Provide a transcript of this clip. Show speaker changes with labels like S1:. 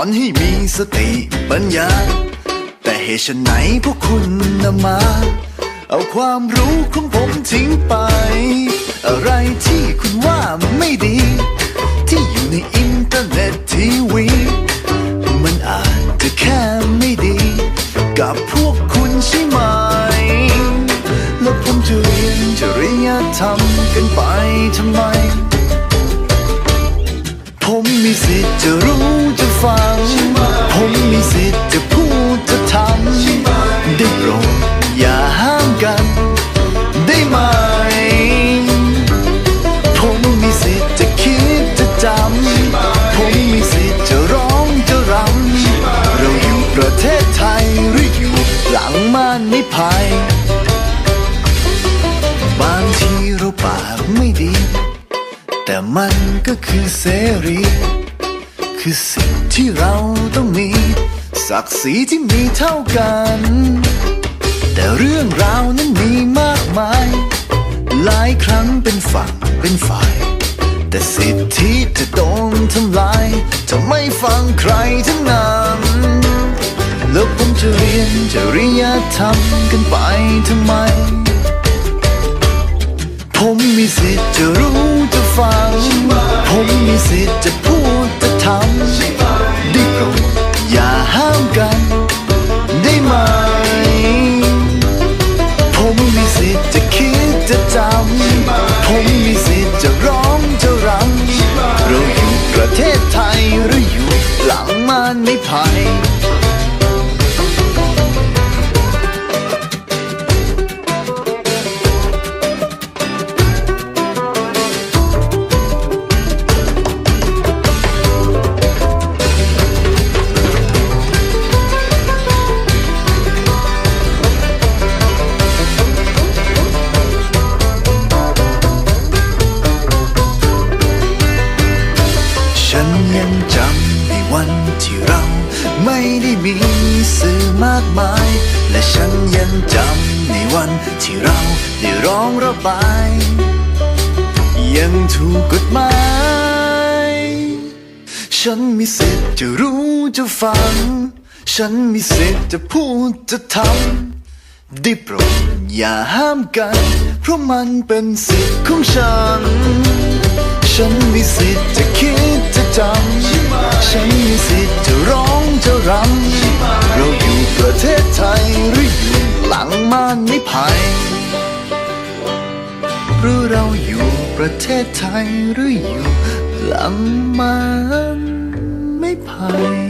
S1: สติปัญญา แต่เหตุไฉนไหนพวกคุณนำมา เอาความรู้ของผมทิ้งไป อะไรที่คุณว่าไม่ดี ที่อยู่ในอินเทอร์เน็ตทีวี มันอาจจะแค่ไม่ดี กับพวกคุณใช่ไหม แล้วผมจะเรียนจริยธรรมกันไปทำไม ผมมีสิทธิ์จะรู้จะฟัง มันก็คือเสรี คือสิ่งที่เราต้องมี ศักดิ์ศรีที่มีเท่ากัน แต่เรื่องราวนั้นมีมากมาย หลายครั้งเป็นฝั่งเป็นฝ่าย แต่สิทธิจะโดนทำลาย จะไม่ฟังใครทั้งนั้นแล้วผมจะเรียนจะริยธรรมกันไปทำไม ผมมีสิทธิ์จะรู้จะ ฟัง ผมมีสิทธิ์จะพูดจะทำได้โปรดอย่าห้ามกัน ได้ไหม ผมมีสิทธิ์จะคิดจะจำ ผมมีสิทธิ์จะร้องจะรำเราอยู่ประเทศไทยหรืออยู่หลังม่านไม่ภัยฉั วันที่เราไม่ได้มีสื่อมากมาย และฉันยังจำในวันที่เราได้ร้องระบาย ยังถูกกฎหมาย ฉันมีสิทธิ์จะรู้จะฟัง ฉันมีสิทธิ์จะพูดจะทำได้โปรดอย่าห้ามกัน เพราะมันเป็นสิทธิ์ของฉัน ฉันมีสิทธิ์จะคิดจะจำ ม่านไม่ภัยหรือเราอยู่ประเทศไทยหรืออยู่ลังม่านไม่ภัย